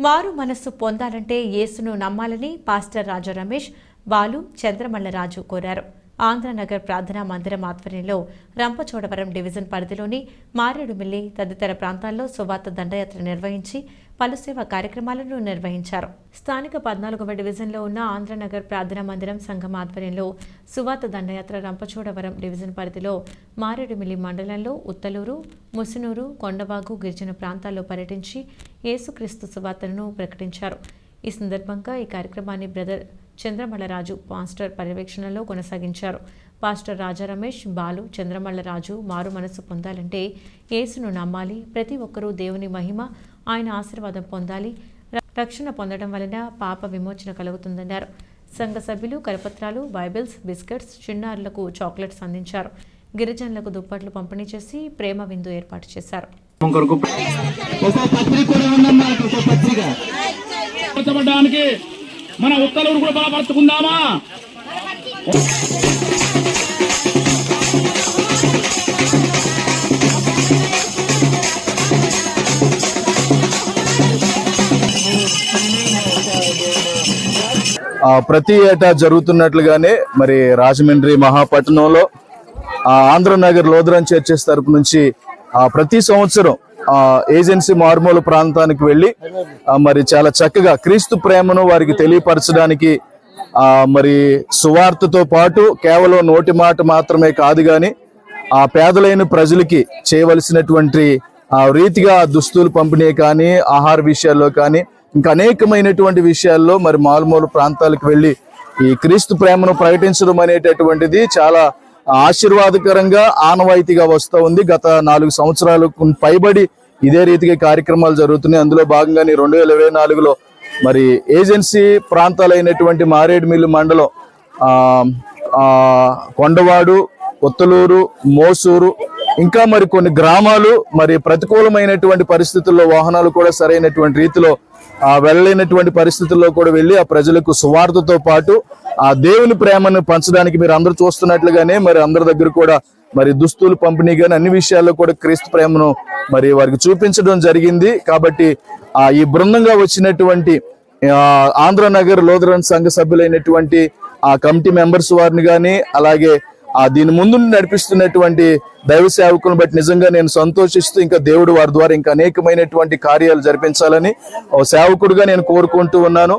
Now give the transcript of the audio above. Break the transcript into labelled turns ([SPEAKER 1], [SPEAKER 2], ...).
[SPEAKER 1] మారు మనస్సు పొందాలంటే యేసును నమ్మాలని పాస్టర్ రాజా రమేష్ బాలు చంద్రమల్ల రాజు కోరారు ఆంధ్రనగర్ ప్రార్థనా మందిరం ఆధ్వర్యంలో రంపచోడవరం డివిజన్ పరిధిలోని మారేడుమిల్లి తదితర ప్రాంతాల్లో సువార్త దండయాత్ర నిర్వహించి పలు సేవా కార్యక్రమాలను నిర్వహించారు. స్థానిక పద్నాలుగవ డివిజన్లో ఉన్న ఆంధ్రనగర్ ప్రార్థనా మందిరం సంఘం ఆధ్వర్యంలో సువార్త దండయాత్ర రంపచోడవరం డివిజన్ పరిధిలో మారేడుమిల్లి మండలంలో ఉత్తలూరు ముసునూరు కొండవాగు గిరిజన ప్రాంతాల్లో పర్యటించి యేసుక్రీస్తు సువార్తను ప్రకటించారు. ఈ సందర్భంగా ఈ కార్యక్రమాన్ని బ్రదర్ చంద్రమల్లరాజు పాస్టర్ పర్యవేక్షణలో కొనసాగించారు. పాస్టర్ రాజా రమేష్ బాలు చంద్రమల్లరాజు మారు మనసు పొందాలంటే యేసును నమ్మాలి. ప్రతి ఒక్కరూ దేవుని మహిమ ఆయన ఆశీర్వాదం పొందాలి. రక్షణ పొందడం వలన పాప విమోచన కలుగుతుందన్నారు. సంఘ సభ్యులు కరపత్రాలు బైబిల్స్ బిస్కెట్స్ చిన్నారులకు చాక్లెట్స్ అందించారు. గిరిజనులకు దుప్పట్లు పంపిణీ చేసి ప్రేమ విందు ఏర్పాటు చేశారు.
[SPEAKER 2] మన ఉత్తలూరు కూడా బలపరుచుకుందామా?
[SPEAKER 3] ప్రతి ఏటా జరుగుతున్నట్లుగానే మరి రాజమండ్రి మహాపట్నంలో ఆ, ఆంధ్రనగర్ లోదరం చర్చెస్ తరపు నుంచి ప్రతి సంవత్సరం ఏజెన్సీ మారుమూలు ప్రాంతానికి వెళ్ళి మరి చాలా చక్కగా క్రీస్తు ప్రేమను వారికి తెలియపరచడానికి మరి సువార్తతో పాటు కేవలం నోటి మాట మాత్రమే కాదు కానీ ఆ పేదలైన ప్రజలకి చేయవలసినటువంటి ఆ రీతిగా దుస్తులు పంపిణీ కానీ ఆహార విషయాల్లో కానీ ఇంకా అనేకమైనటువంటి విషయాల్లో మరి మారుమూల ప్రాంతాలకు వెళ్ళి ఈ క్రీస్తు ప్రేమను ప్రకటించడం అనేటటువంటిది చాలా ఆశీర్వాదకరంగా ఆనవాయితీగా వస్తూ ఉంది. గత నాలుగు సంవత్సరాలకు పైబడి ఇదే రీతిగా కార్యక్రమాలు జరుగుతున్నాయి. అందులో భాగంగానే రెండు వేల ఇరవై నాలుగులో మరి ఏజెన్సీ ప్రాంతాలైనటువంటి మారేడుమిల్లు మండలం కొండవాడు కొత్తలూరు మోసూరు ఇంకా మరి కొన్ని గ్రామాలు మరి ప్రతికూలమైనటువంటి పరిస్థితుల్లో వాహనాలు కూడా సరైనటువంటి రీతిలో వెళ్ళలేనటువంటి పరిస్థితుల్లో కూడా వెళ్ళి ఆ ప్రజలకు సువార్తతో పాటు ఆ దేవుని ప్రేమను పంచడానికి మీరు అందరూ చూస్తున్నట్లుగానే మరి అందరి దగ్గర కూడా మరి దుస్తులు పంపిణీ కానీ అన్ని విషయాల్లో కూడా క్రీస్తు ప్రేమను మరి వారికి చూపించడం జరిగింది. కాబట్టి ఆ ఈ బృందంగా వచ్చినటువంటి ఆంధ్ర ఆంధ్రనగర్ లోదరన్ సంఘ సభ్యులైనటువంటి ఆ కమిటీ మెంబర్స్ వారిని కానీ అలాగే ఆ దీని ముందు నడిపిస్తున్నటువంటి దైవ సేవకులను బట్టి నిజంగా నేను సంతోషిస్తూ ఇంకా దేవుడు వారి ద్వారా ఇంకా అనేకమైనటువంటి కార్యాలు జరిపించాలని ఓ సేవకుడుగా నేను కోరుకుంటూ ఉన్నాను.